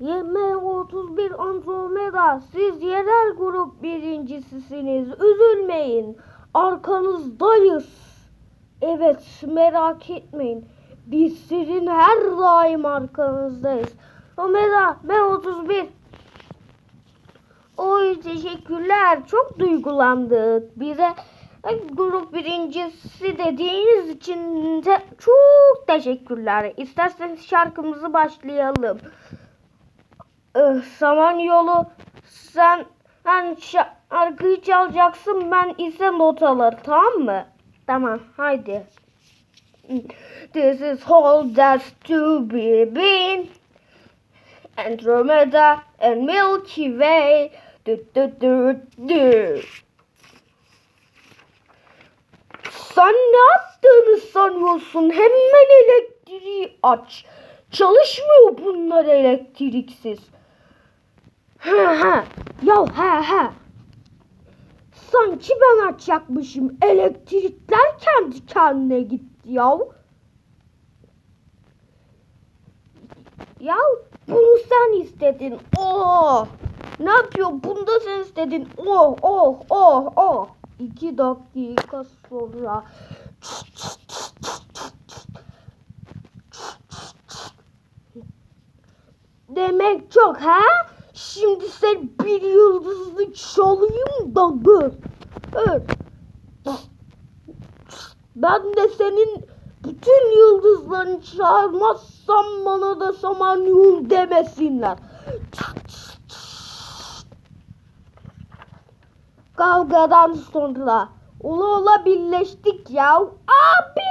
YM31 Andromeda siz yerel grup birincisisiniz. Üzülmeyin. Arkanızdayız. Evet merak etmeyin. Biz sizin her daim arkanızdayız. Omega ben 31. Oy teşekkürler. Çok duygulandık. Bize grup birincisi dediğiniz için de çok teşekkürler. İsterseniz şarkımızı başlayalım. Ee, Samanyolu sen sen şarkıyı çalacaksın ben ise notaları tamam mı? Tamam haydi. This is all that's to be been. Andromeda and Milky Way. Du, du, du, du. Sen ne yaptığını sanıyorsun? Hemen elektriği aç. Çalışmıyor bunlar elektriksiz. Ha ha. Ya ha ha. Sanki ben açacakmışım. Elektrikler kendi kendine gitti ya. Ya bunu sen istedin. Oh. Ne yapıyor? Bunu da sen istedin. Oh oh oh oh. İki dakika sonra. Demek çok ha? Şimdi sen bir yıldızlı çalayım da gör. Gör. Ben de senin bütün yıldızlarını çağırmazsam bana da samanyol demesinler. Kavgadan sonra ola ola birleştik ya. Abi!